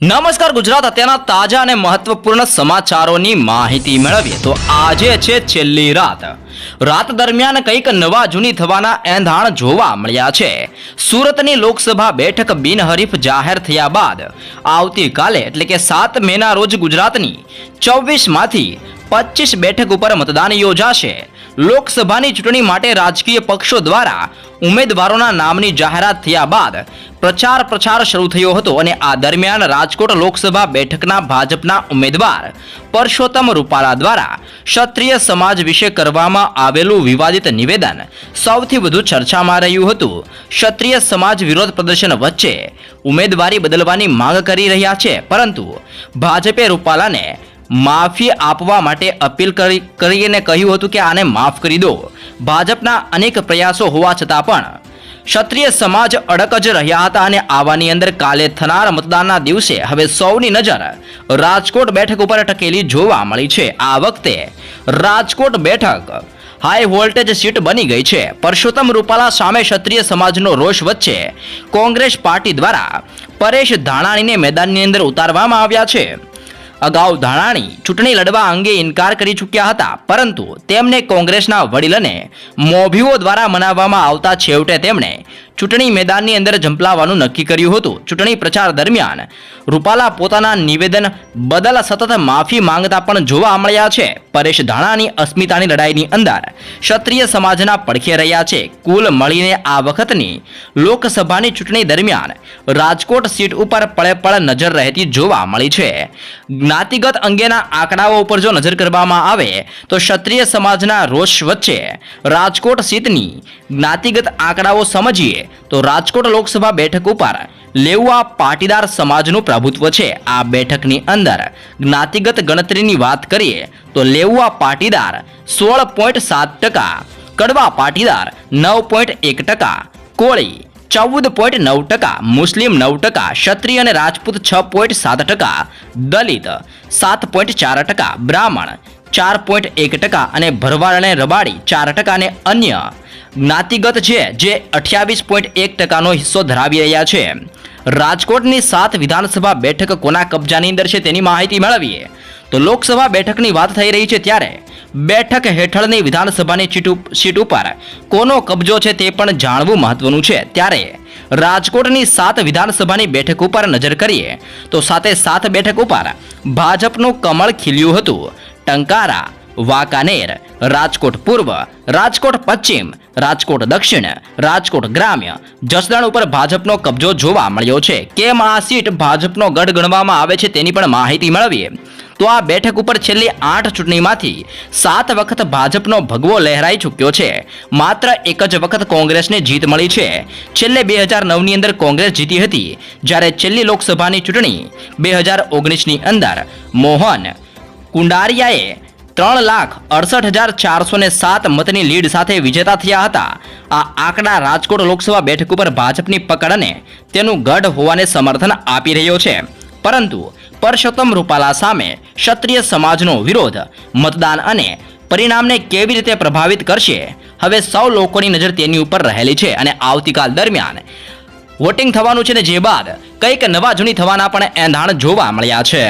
નમસ્કાર ગુજરાત, અત્યારના તાજા અને મહત્વપૂર્ણ સમાચારોની માહિતી મેળવીએ. તો આજે છે છેલ્લી રાત. રાત દરમિયાન કંઈક નવા જૂની થવાના એંધાણ જોવા મળ્યા છે. સુરતની લોકસભા બેઠક બિનહરીફ જાહેર થયા બાદ આવતીકાલે, એટલે કે સાત મેના રોજ ગુજરાતની ચોવીસમાંથી પચીસ બેઠક ઉપર મતદાન યોજાશે. લોકસભાની ચૂંટણી માટે રાજકીય પક્ષો દ્વારા ઉમેદવારોના નામની જાહેરાત થયા બાદ પ્રચાર પ્રચાર શરૂ થયો હતો અને આ દરમિયાન રાજકોટ લોકસભા બેઠકના ભાજપના ઉમેદવાર પરસોત્તમ રૂપાલા દ્વારા ક્ષત્રિય સમાજ વિશે કરવામાં આવેલું વિવાદિત નિવેદન સૌથી વધુ ચર્ચામાં રહ્યું હતું. ક્ષત્રિય સમાજ વિરોધ પ્રદર્શન વચ્ચે ઉમેદવારી બદલવાની માંગ કરી રહ્યા છે, પરંતુ ભાજપે રૂપાલાને માફી આપવા માટે અપીલ કરી કરીને કહ્યું હતું કે આને માફ કરી દો. ભાજપના અનેક પ્રયાસો હોવા છતાં પણ ક્ષત્રિય સમાજ અડક જ રહ્યા હતા અને આવાની અંદર કાલે થનાર મતદાનના દિવસે હવે સૌની નજર રાજકોટ બેઠક ઉપર ટકેલી જોવા મળી છે. આ વખતે રાજકોટ બેઠક હાઈ વોલ્ટેજ સીટ બની ગઈ છે. પરસોત્તમ રૂપાલા સામે ક્ષત્રિય સમાજનો રોષ વચ્ચે કોંગ્રેસ પાર્ટી દ્વારા પરેશ ધાણાણીને મેદાનની અંદર ઉતારવામાં આવ્યા છે. અગાઉ ધાણાણી ચૂંટણી લડવા અંગે ઇનકાર કરી ચૂક્યા હતા, પરંતુ તેમને કોંગ્રેસના વડીલને મોભીઓ દ્વારા મનાવવામાં આવતા છેવટે તેમણે ચૂંટણી મેદાનની અંદર ઝંપલાવવાનું નક્કી કર્યું હતું. ચૂંટણી પ્રચાર દરમિયાન રૂપાલા પોતાના નિવેદન બદલ સતત માફી માંગતા પણ જોવા મળ્યા છે. પરેશ ધાણાની અસ્મિતાની લડાઈની અંદર ક્ષત્રિય સમાજના પડખે રહ્યા છે. કુલ મળીને આ વખતની લોકસભાની ચૂંટણી દરમિયાન રાજકોટ સીટ ઉપર પળે પળ નજર રહેતી જોવા મળી છે. જ્ઞાતિગત અંગેના આંકડાઓ ઉપર જો નજર કરવામાં આવે તો ક્ષત્રિય સમાજના રોષ વચ્ચે રાજકોટ સીટની જ્ઞાતિગત આંકડાઓ સમજીએ તો રાજકોટ લોકસભા બેઠક ઉપર લેવા પાટીદાર સમાજનું પ્રભુત્વ છે આ બેઠકની અંદર. જ્ઞાતિગત ગણતરીની વાત કરીએ તો લેવા પાટીદાર સોળ પોઈન્ટ સાત ટકા, કડવા પાટીદાર નવ પોઈન્ટ એક ટકા, કોળી ચૌદ પોઈન્ટ નવ ટકા, મુસ્લિમ નવ ટકા, ક્ષત્રિય અને રાજપૂત છ પોઈન્ટ સાત ટકા, દલિત સાત પોઈન્ટ ચાર ટકા, બ્રાહ્મણ ચાર પોઈન્ટ એક ટકા અને ભરવાડ અને રબાડી ચાર ટકા અને અન્ય જ્ઞાતિગત છે, જે અઠ્યાવીસ પોઈન્ટ એક ટકાનો હિસ્સો ધરાવી રહ્યા છે. રાજકોટની સાત વિધાનસભા બેઠક કોના કબજાની અંદર છે તેની માહિતી મેળવીએ. તો લોકસભા બેઠકની વાત થઈ રહી છે ત્યારે બેઠક હેઠળની વિધાનસભાની સીટ ઉપર કોનો કબજો છે તે પણ જાણવું મહત્વનું છે. ત્યારે રાજકોટની સાત વિધાનસભાની બેઠક ઉપર નજર કરીએ, તો સાથે સાત બેઠક ઉપર ભાજપનું કમળ ખીલ્યું હતું. ટંકારા, વાંકાનેર રાજકોટ પૂર્વ, રાજકોટ પશ્ચિમ, રાજકોટ દક્ષિણ, રાજકોટ ગ્રામ્ય. જસદણ ઉપર ભાજપનો કબજો જોવા મળ્યો છે. કેમ આ સીટ ભાજપનો ગઢ ગણવામાં આવે છે તેની પણ માહિતી મેળવીએ. તો આ બેઠક ઉપર છેલ્લી આઠ ચૂંટણીમાંથી સાત વખત ભાજપનો ભગવો લહેરાઈ ચૂક્યો છે. માત્ર એક જ વખત કોંગ્રેસને જીત મળી છે. છેલ્લે બે હજાર નવની અંદર કોંગ્રેસ જીતી હતી. જ્યારે છેલ્લી લોકસભાની ચૂંટણી બે હજાર ઓગણીસની અંદર. મોહન કુંડારિયાએ ત્રણ લાખ અડસઠ હજાર ચારસો ને સાત મતની લીડ સાથે વિજેતા થયા હતા. આ આંકડા રાજકોટ લોકસભા બેઠક ઉપર ભાજપની પકડ અને તેનું ગઢ હોવાને સમર્થન આપી રહ્યો છે. પરંતુ પરસોત્તમ રૂપાલા સામે ક્ષત્રિય સમાજનો વિરોધ, મતદાન અને પરિણામને કેવી રીતે પ્રભાવિત કરશે, હવે સૌ લોકોની નજર તેની ઉપર રહેલી છે અને આવતીકાલ દરમિયાન વોટિંગ થવાનું છે ને જે બાદ કંઈક નવા જૂની થવાના પણ એંધાણ જોવા મળ્યા છે.